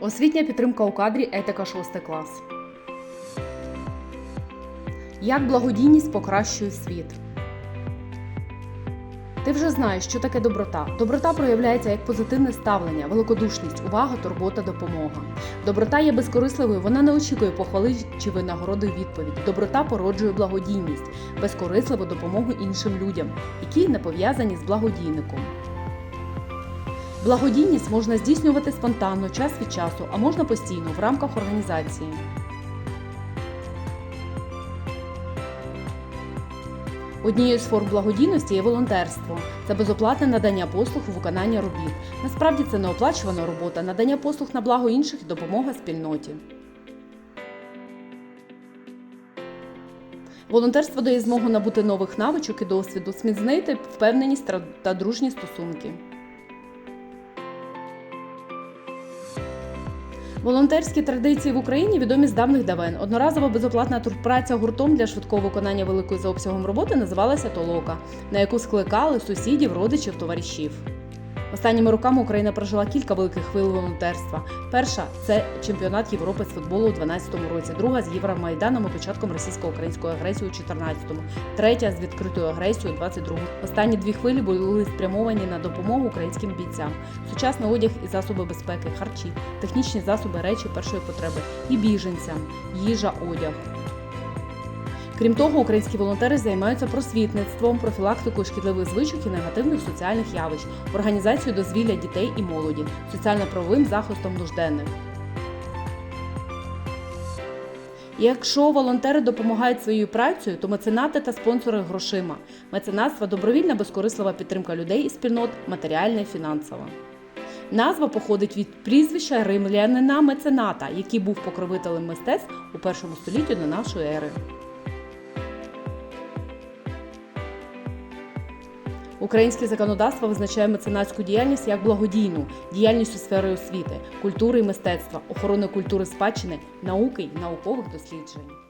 Освітня підтримка у кадрі етика 6 клас. Як благодійність покращує світ. Ти вже знаєш, що таке доброта. Доброта проявляється як позитивне ставлення, великодушність, увага, турбота, допомога. Доброта є безкорисливою, вона не очікує похвали чи винагороди відповідь. Доброта породжує благодійність, безкорисливу допомогу іншим людям, які не пов'язані з благодійником. Благодійність можна здійснювати спонтанно, час від часу, а можна постійно в рамках організації. Однією з форм благодійності є волонтерство. Це безоплатне надання послуг у виконання робіт. Насправді це неоплачувана робота, надання послуг на благо інших і допомога спільноті. Волонтерство дає змогу набути нових навичок і досвіду, зміцнити впевненість та- та дружні стосунки. Волонтерські традиції в Україні відомі з давних давен. Одноразова безоплатна турпраця гуртом для швидкого виконання великої за обсягом роботи називалася толока, на яку скликали сусідів, родичів, товаришів. Останніми роками Україна прожила кілька великих хвиль волонтерства. Перша це чемпіонат Європи з футболу у 2012 році, друга з Євромайданом і початком російсько-української агресії у 2014, третя з відкритою агресією у 22 Останні дві хвилі були спрямовані на допомогу українським бійцям. Сучасний одяг і засоби безпеки, харчі, технічні засоби, речі першої потреби і біженцям, їжа, одяг. Крім того, українські волонтери займаються просвітництвом, профілактикою шкідливих звичок і негативних соціальних явищ, організацією дозвілля дітей і молоді, соціально-правовим захистом нужденних. Якщо волонтери допомагають своєю працею, то меценати та спонсори грошима. Меценатство добровільна безкорислива підтримка людей і спільнот, матеріальна і фінансова. Назва походить від прізвища римлянина мецената, який був покровителем мистецтв у першому столітті до нашої ери. Українське законодавство визначає меценатську діяльність як благодійну діяльність у сфері освіти, культури і мистецтва, охорони культури спадщини, науки й наукових досліджень.